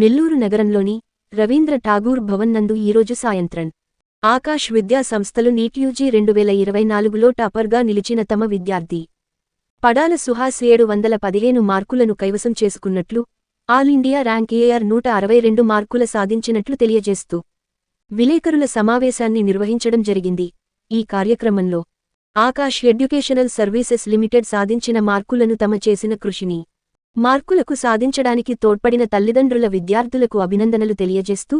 నెల్లూరు నగరంలోని రవీంద్ర ఠాగూర్ భవన్ నందు ఈరోజు సాయంత్రం ఆకాష్ విద్యా సంస్థలు నీట్యూజీ రెండు వేల ఇరవై నాలుగులో టాపర్గా నిలిచిన తమ విద్యార్థి. పడాల సుహాస్ ఏడు వందల పదిహేను మార్కులను కైవసం చేసుకున్నట్లు ఆల్ ఇండియా ర్యాంక్ ఏఆర్ నూట అరవై రెండు మార్కుల సాధించినట్లు తెలియజేస్తూ విలేకరుల సమావేశాన్ని నిర్వహించడం జరిగింది. ఈ కార్యక్రమంలో ఆకాష్ ఎడ్యుకేషనల్ సర్వీసెస్ లిమిటెడ్ సాధించిన మార్కులను తమ చేసిన కృషిని మార్కులకు సాధించడానికి తోడ్పడిన తల్లిదండ్రుల విద్యార్థులకు అభినందనలు తెలియజేస్తూ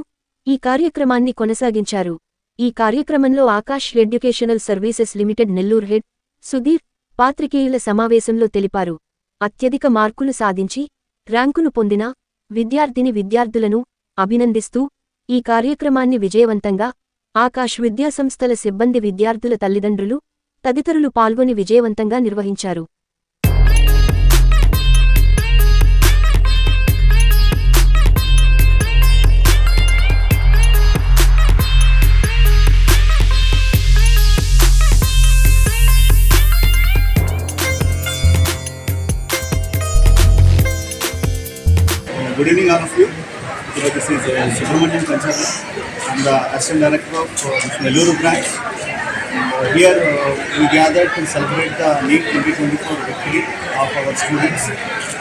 ఈ కార్యక్రమాన్ని కొనసాగించారు. ఈ కార్యక్రమంలో Aakash educational services limited Nellore head Sudheer పాత్రికేయుల సమావేశంలో తెలిపారు. అత్యధిక మార్కులు సాధించి ర్యాంకును పొందిన విద్యార్థిని విద్యార్థులను అభినందిస్తూ ఈ కార్యక్రమాన్ని విజయవంతంగా ఆకాష్ విద్యాసంస్థల సిబ్బంది విద్యార్థుల తల్లిదండ్రులు తదితరులు పాల్గొని విజయవంతంగా నిర్వహించారు. Good evening, all of you. So this is uh, Subramanian Pancharla. I'm the Assistant Director of uh, Nelluru branch. Uh, here uh, we gathered to celebrate the NEET 2024 victory of our students.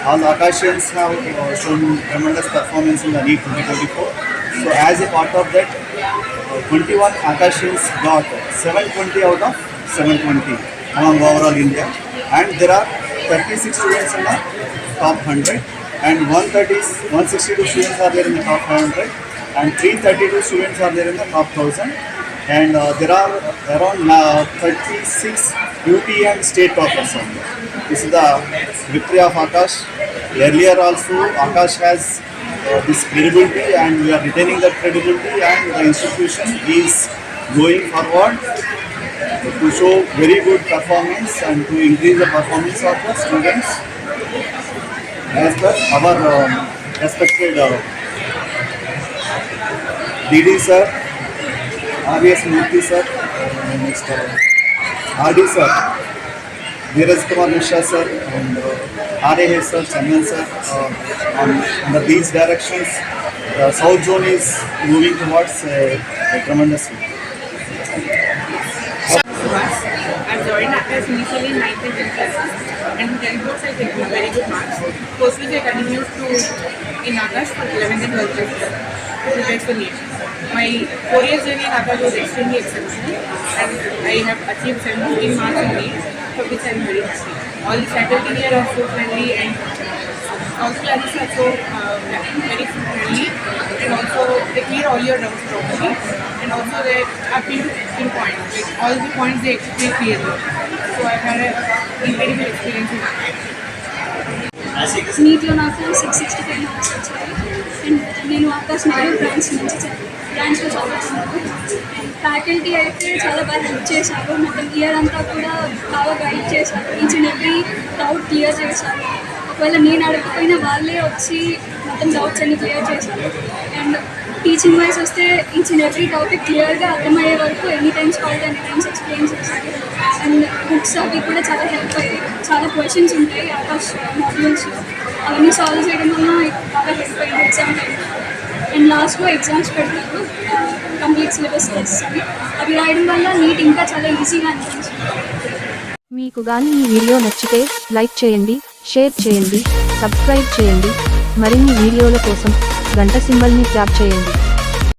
All Akashians have uh, shown tremendous performance in the NEET 2024. So as a part of that, uh, 21 Akashians got 720 out of 720 among overall India. And there are 36 students in the top 100 and 130 162 students are there in the top 500 and 332 students are there in the top 1000 and uh, there are around uh, 36 UT and state toppers on there. This is the victory of Akash. Earlier also Akash has uh, this credibility and we are retaining that credibility and the institution is going forward to show very good performance and to increase the performance of the students as per our um, respected uh, DD sir, RVS Murthy sir, uh, next uh, RD sir, Dheeraj Kumar Mishra sir, and uh, RAH sir, Chandan sir. Uh, on, under these directions, the South Zone is moving towards uh, a tremendous way. Akash initially in 9th and 10th classes and in 10th boards I get very good marks. Post which I continued to in for 11th and 12th classes to prepare for NEET. My four years journey in Akash was extremely exceptional and I have achieved 17 marks in NEET for which I am very happy. All the faculty here are so friendly and all the classes are so uh, very friendly and also they clear all your doubts properly and also they are pin pinpoint like all the points they explain clearly. So I had an incredible నీట్లో నాకు six sixty five marks వచ్చాయి. And నేను Aakash Nehru branch నుంచి బ్రాంచ్లో చదువుతున్నాను. And faculty అయితే చాలా బాగా హెల్ప్ చేశారు. మొత్తం ఇయర్ అంతా కూడా బాగా గైడ్ చేశారు. Each and every doubt clear చేశారు. ఒకవేళ నేను అడగకపోయినా వాళ్ళే వచ్చి మొత్తం డౌట్స్ అన్ని క్లియర్ చేశారు. అండ్ టీచింగ్ వైజ్ వస్తే ఈచ్ అండ్ ఎవ్రీ టాపిక్ క్లియర్గా అర్థమయ్యే వరకు any times called any times explain చేస్తారు. అండ్ బుక్స్ అవి కూడా చాలా హెల్ప్ అయ్యాయి. చాలా క్వశ్చన్స్ ఉంటాయి. ఆకాష్ మాడ్యూల్స్ అవన్నీ సాల్వ్ చేయడం వల్ల బాగా హెల్ప్ అయ్యింది ఎగ్జామ్ టైంలో అండ్ లాస్ట్లో ఎగ్జామ్స్ పెడతారు కంప్లీట్ సిలబస్ టెస్ట్ అని అవి. రాయడం వల్ల నీట్ ఇంకా చాలా ఈజీగా అనిపించింది. మీకు కానీ ఈ వీడియో నచ్చితే లైక్ చేయండి షేర్ చేయండి సబ్స్క్రైబ్ చేయండి. మరిన్ని వీడియోల కోసం గంట సింబల్ని ట్యాప్ చేయండి.